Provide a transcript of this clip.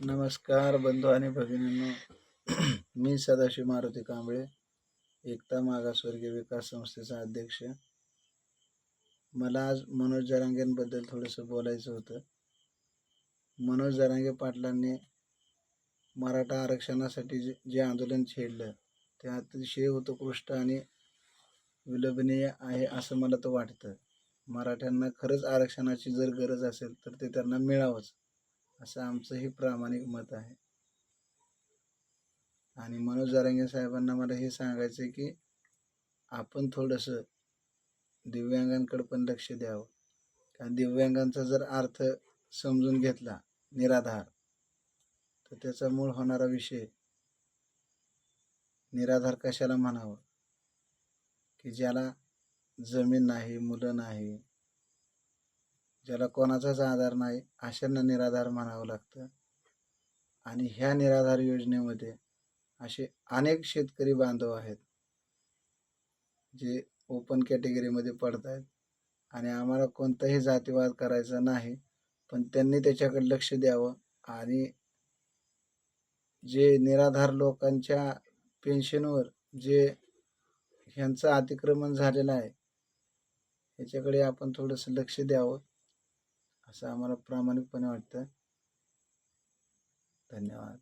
नमस्कार बंधू आणि भगिनींनो. मी सदाशिव मारुती कांबळे एकता मागासवर्गीय विकास संस्थेचा अध्यक्ष. मला आज मनोज जरांगेंबद्दल थोडंसं बोलायचं होतं. मनोज जरांगे पाटलांनी मराठा आरक्षणासाठी जे जे आंदोलन छेडलं ते अतिशय उत्कृष्ट आणि विलोभनीय आहे असं मला तर वाटतं. मराठ्यांना खरंच आरक्षणाची जर गरज असेल तर ते त्यांना मिळावंच. असं आमचंही प्रामाणिक मत आहे. आणि मनोज जारंगे साहेबांना मला हे सांगायचं आहे की आपण थोडंसं दिव्यांगांकडे पण लक्ष द्यावं. कारण दिव्यांगांचा जर अर्थ समजून घेतला निराधार तर त्याचा मूळ होणारा विषय निराधार कशाला म्हणावं? की ज्याला जमीन नाही मुलं नाही ज्याला कोणाचाच आधार नाही अशांना निराधार म्हणावं लागतं. आणि ह्या निराधार योजनेमध्ये असे अनेक शेतकरी बांधव आहेत जे ओपन कॅटेगरीमध्ये पडत आहेत आणि आम्हाला कोणताही जातीवाद करायचा नाही पण त्यांनी त्याच्याकडे लक्ष द्यावं. आणि जे निराधार लोकांच्या पेन्शनवर जे ह्यांचं अतिक्रमण झालेलं आहे ह्याच्याकडे आपण थोडंसं लक्ष द्यावं. असं आम्हाला प्रामाणिकपणे वाटतं. धन्यवाद.